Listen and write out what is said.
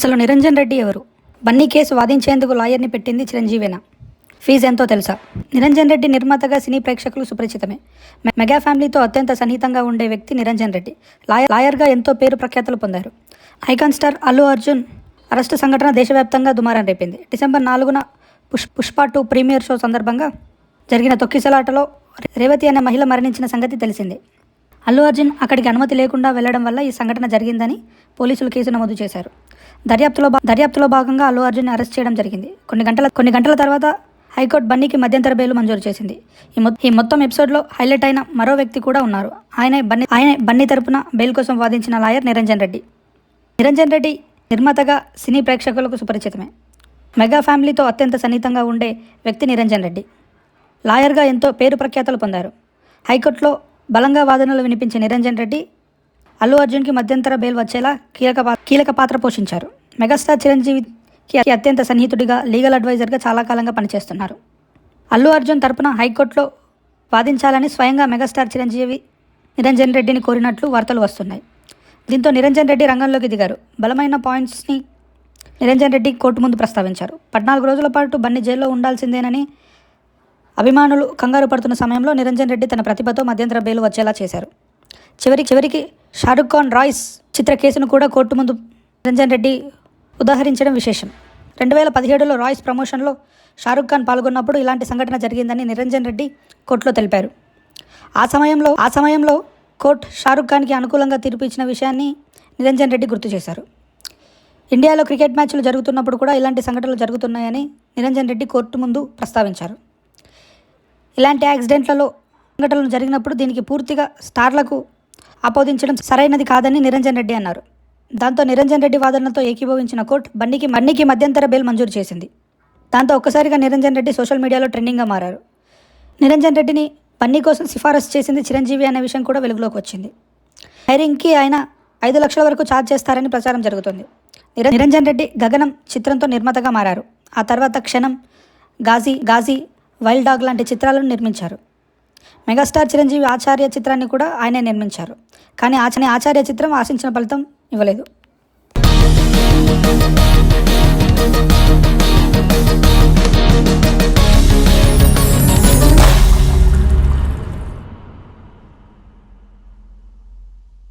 అసలు నిరంజన్ రెడ్డి ఎవరు? బన్నీ కేసు వాదించేందుకు లాయర్ని పెట్టింది చిరంజీవేనా? ఫీజు ఎంతో తెలుసా? నిరంజన్ రెడ్డి నిర్మాతగా సినీ ప్రేక్షకులు సుపరిచితమే. మెగా ఫ్యామిలీతో అత్యంత సన్నిహితంగా ఉండే వ్యక్తి నిరంజన్ రెడ్డి. లాయర్ లాయర్గా ఎంతో పేరు ప్రఖ్యాతులు పొందారు. Icon star Allu Arjun arrest సంఘటన దేశవ్యాప్తంగా దుమారం రేపింది. డిసెంబర్ నాలుగున పుష్ పుష్ప టూ ప్రీమియర్ షో సందర్భంగా జరిగిన తొక్కిసలాటలో రేవతి అనే మహిళ మరణించిన సంగతి తెలిసిందే. అల్లు అర్జున్ అక్కడికి అనుమతి లేకుండా వెళ్ళడం వల్ల ఈ సంఘటన జరిగిందని పోలీసులు కేసు నమోదు చేశారు. దర్యాప్తులో దర్యాప్తులో భాగంగా అల్లు అర్జున్ అరెస్ట్ చేయడం జరిగింది. కొన్ని గంటల కొన్ని గంటల తర్వాత హైకోర్టు బన్నీకి మధ్యంతర బెయిల్ మంజూరు చేసింది. ఈ ఈ మొత్తం ఎపిసోడ్లో హైలైట్ అయిన మరో వ్యక్తి కూడా ఉన్నారు. ఆయనే బన్నీ ఆయనే బన్నీ తరపున బెయిల్ కోసం వాదించిన లాయర్ నిరంజన్ రెడ్డి. నిరంజన్ రెడ్డి నిర్మాతగా సినీ ప్రేక్షకులకు సుపరిచితమే. మెగా ఫ్యామిలీతో అత్యంత సన్నిహితంగా ఉండే వ్యక్తి నిరంజన్ రెడ్డి. లాయర్గా ఎంతో పేరు ప్రఖ్యాతలు పొందారు. హైకోర్టులో బలంగా వాదనలు వినిపించే నిరంజన్ రెడ్డి అల్లు అర్జున్కి మధ్యంతర బెయిల్ వచ్చేలా కీలక కీలక పాత్ర పోషించారు. మెగాస్టార్ చిరంజీవికి అత్యంత సన్నిహితుడిగా లీగల్ అడ్వైజర్గా చాలా కాలంగా పనిచేస్తున్నారు. అల్లు అర్జున్ తరపున హైకోర్టులో వాదించాలని స్వయంగా మెగాస్టార్ చిరంజీవి నిరంజన్ రెడ్డిని కోరినట్లు వార్తలు వస్తున్నాయి. దీంతో నిరంజన్ రెడ్డి రంగంలోకి దిగారు. బలమైన పాయింట్స్ని నిరంజన్ రెడ్డి కోర్టు ముందు ప్రస్తావించారు. పద్నాలుగు రోజుల పాటు బన్నీ జైల్లో ఉండాల్సిందేనని అభిమానులు కంగారు పడుతున్న సమయంలో నిరంజన్ రెడ్డి తన ప్రతిభతో మధ్యంతర బెయిల్ వచ్చేలా చేశారు. చివరి చివరికి షారుఖ్ ఖాన్ రాయ్స్ చిత్ర కేసును కూడా కోర్టు ముందు నిరంజన్ రెడ్డి ఉదాహరించడం విశేషం. రెండు వేల పదిహేడులో రాయ్స్ ప్రమోషన్లో షారుఖ్ ఖాన్ పాల్గొన్నప్పుడు ఇలాంటి సంఘటన జరిగిందని నిరంజన్ రెడ్డి కోర్టులో తెలిపారు. ఆ సమయంలో ఆ సమయంలో కోర్టు షారుఖ్ ఖాన్కి అనుకూలంగా తీర్పు ఇచ్చిన విషయాన్ని నిరంజన్ రెడ్డి గుర్తు చేశారు. ఇండియాలో క్రికెట్ మ్యాచ్లు జరుగుతున్నప్పుడు కూడా ఇలాంటి సంఘటనలు జరుగుతున్నాయని నిరంజన్ రెడ్డి కోర్టు ముందు ప్రస్తావించారు. ఇలాంటి యాక్సిడెంట్లలో సంఘటనలు జరిగినప్పుడు దీనికి పూర్తిగా స్టార్లకు ఆపోదించడం సరైనది కాదని నిరంజన్ రెడ్డి అన్నారు. దాంతో నిరంజన్ రెడ్డి వాదనలతో ఏకీభవించిన కోర్టు బన్నీకి బన్నీకి మధ్యంతర బెయిల్ మంజూరు చేసింది. దాంతో ఒక్కసారిగా నిరంజన్ రెడ్డి సోషల్ మీడియాలో ట్రెండింగ్గా మారారు. నిరంజన్ రెడ్డిని బన్నీ కోసం సిఫారసు చేసింది చిరంజీవి అనే విషయం కూడా వెలుగులోకి వచ్చింది. హైరింగ్కి ఆయన ఐదు లక్షల వరకు ఛార్జ్ చేస్తారని ప్రచారం జరుగుతుంది. నిరంజన్ రెడ్డి గగనం చిత్రంతో నిర్మాతగా మారారు. ఆ తర్వాత క్షణం గాజీ గాజీ వైల్డ్ డాగ్ లాంటి చిత్రాలను నిర్మించారు. మెగాస్టార్ చిరంజీవి ఆచార్య చిత్రాన్ని కూడా ఆయనే నిర్మించారు. కానీ ఆచనే ఆచార్య చిత్రం ఆశించిన ఫలితం ఇవ్వలేదు.